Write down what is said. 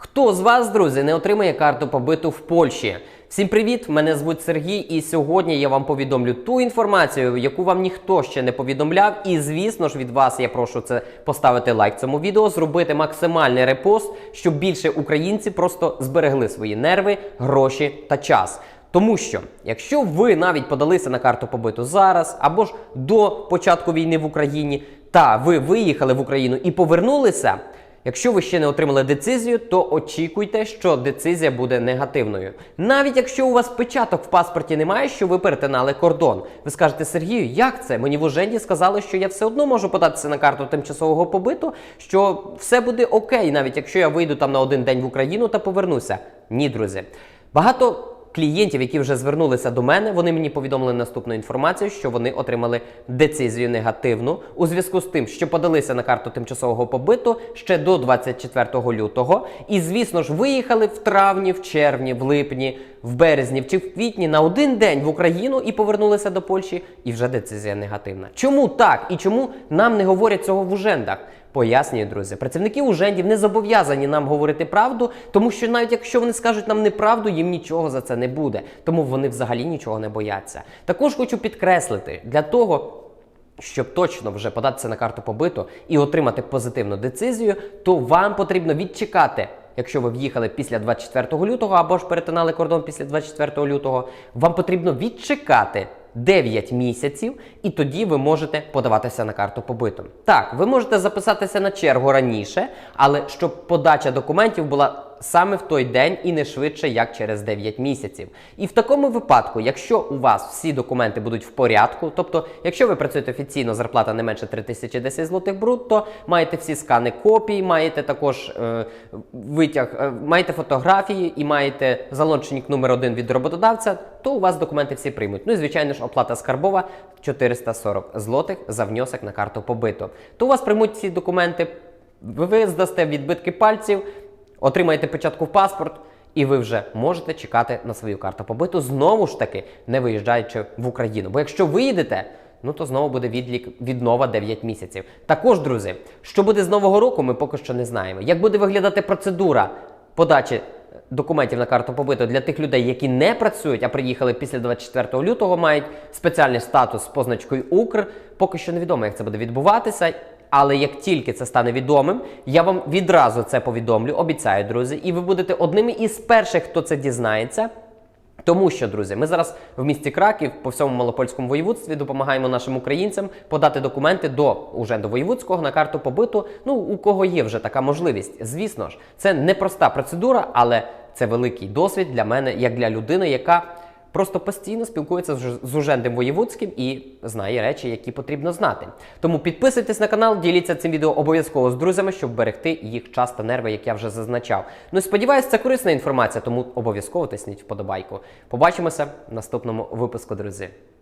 Хто з вас, друзі, не отримає карту побиту в Польщі? Всім привіт! Мене звуть Сергій, і сьогодні я вам повідомлю ту інформацію, яку вам ніхто ще не повідомляв. І звісно ж від вас я прошу це поставити лайк цьому відео, зробити максимальний репост, щоб більше українців просто зберегли свої нерви, гроші та час. Тому що, якщо ви навіть подалися на карту побиту зараз або ж до початку війни в Україні, та ви виїхали в Україну і повернулися. Якщо ви ще не отримали децизію, то очікуйте, що децизія буде негативною. Навіть якщо у вас печаток в паспорті немає, що ви перетинали кордон. Ви скажете Сергію, як це? Мені в Уженді сказали, що я все одно можу податися на карту тимчасового побиту, що все буде окей, навіть якщо я вийду там на один день в Україну та повернуся. Ні, друзі. Багато клієнтів, які вже звернулися до мене, вони мені повідомили наступну інформацію, що вони отримали децизію негативну у зв'язку з тим, що подалися на карту тимчасового побиту ще до 24 лютого. І, звісно ж, виїхали в травні, в червні, в липні, в березні чи в квітні на один день в Україну і повернулися до Польщі, і вже децизія негативна. Чому так і чому нам не говорять цього в ужендах? Пояснюю, друзі, працівники ужендів не зобов'язані нам говорити правду, тому що навіть якщо вони скажуть нам неправду, їм нічого за це не буде. Тому вони взагалі нічого не бояться. Також хочу підкреслити для того. Щоб точно вже податися на карту побиту і отримати позитивну децизію, то вам потрібно відчекати, якщо ви в'їхали після 24 лютого або ж перетинали кордон після 24 лютого, вам потрібно відчекати 9 місяців, і тоді ви можете подаватися на карту побиту. Так, ви можете записатися на чергу раніше, але щоб подача документів була саме в той день і не швидше, як через 9 місяців. І в такому випадку, якщо у вас всі документи будуть в порядку, тобто, якщо ви працюєте офіційно, зарплата не менше 3010 злотих брутто, маєте всі скани копій, маєте також е, витяг, е, маєте фотографії і маєте залончник номер один від роботодавця, то у вас документи всі приймуть. Ну і звичайно ж, оплата скарбова 440 злотих за внесок на карту побиту. То у вас приймуть ці документи, ви здасте відбитки пальців, отримаєте печатку в паспорт. І ви вже можете чекати на свою карту побиту, знову ж таки, не виїжджаючи в Україну. Бо якщо виїдете, ну то знову буде відлік віднова 9 місяців. Також, друзі, що буде з нового року, ми поки що не знаємо. Як буде виглядати процедура подачі документів на карту побиту для тих людей, які не працюють, а приїхали після 24 лютого, мають спеціальний статус з позначкою Укр. Поки що невідомо, як це буде відбуватися. Але як тільки це стане відомим, я вам відразу це повідомлю, обіцяю, друзі, і ви будете одними із перших, хто це дізнається. Тому що, друзі, ми зараз в місті Краків по всьому малопольському воєводстві допомагаємо нашим українцям подати документи до уже до воєводського на карту побиту. Ну у кого є вже така можливість. Звісно ж, це непроста процедура, але це великий досвід для мене, як для людини, яка просто постійно спілкується з Ужендим Воєвудським і знає речі, які потрібно знати. Тому підписуйтесь на канал, діліться цим відео обов'язково з друзями, щоб берегти їх час та нерви, як я вже зазначав. Ну і сподіваюся, це корисна інформація, тому обов'язково тисніть вподобайку. Побачимося в наступному випуску, друзі.